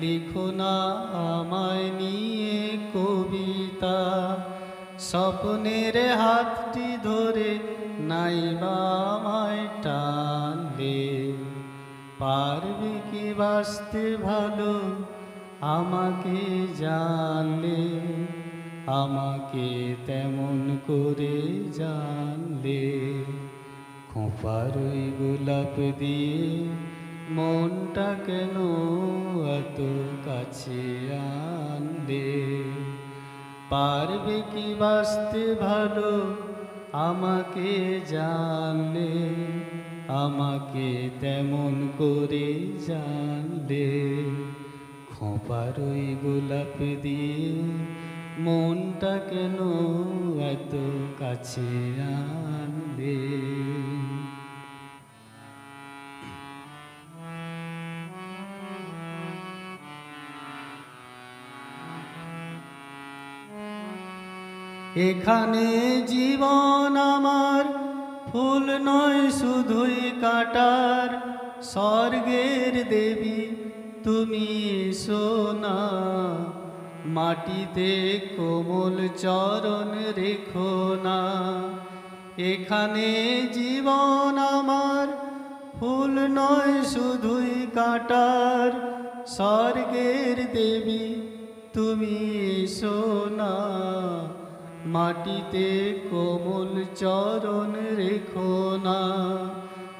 লিখো না আমায় নিয়ে কবিতা। স্বপ্নের হাতটি ধরে নাইবা আমায় টানলে পারবে কি বাঁচতে ভালো? আমাকে জানলে, আমাকে তেমন করে জানলে। খোঁপার ওই গোলাপ দিয়ে মনটা কেন এত কাছে আনলে পারবে কি বাঁচতে ভালো? আমাকে জানলে, আমাকে তেমন করে জানলে। খোঁপার ওই গোলাপ দিয়ে মনটা কেন এত কাছে আনলে এখানে জীবন আমার, ফুল নয় শুধুই কাটার। স্বর্গের দেবী, তুমি সোনা মাটিতে কোমল চরণ রেখো না। এখানে জীবন আমার, ফুল নয় শুধুই কাটার। স্বর্গের দেবী, তুমি সোনা মাটিতে কোমল চরণ রেখো না।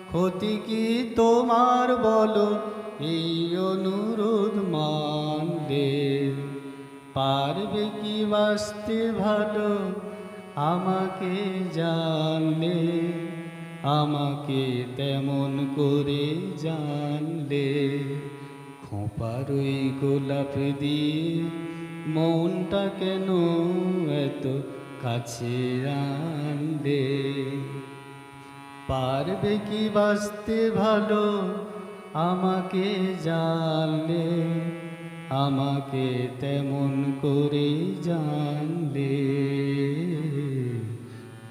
ক্ষতি কি তোমার বলো? এই অনুরোধ মানলে। পারবে কি বাঁচতে ভালো? আমাকে জানলে। আমাকে তেমন করে জানলে। খোঁপার ওই গোলাপ দিয়ে মনটা কেন এত কাছে আনলে পারবে কি বাঁচতে ভালো? আমাকে জানলে, আমাকে তেমন করে জানলে।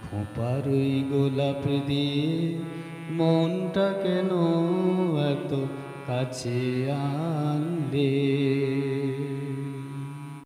খোঁপার ওই গোলাপ দিয়ে মনটা কেন এত কাছে আনলে?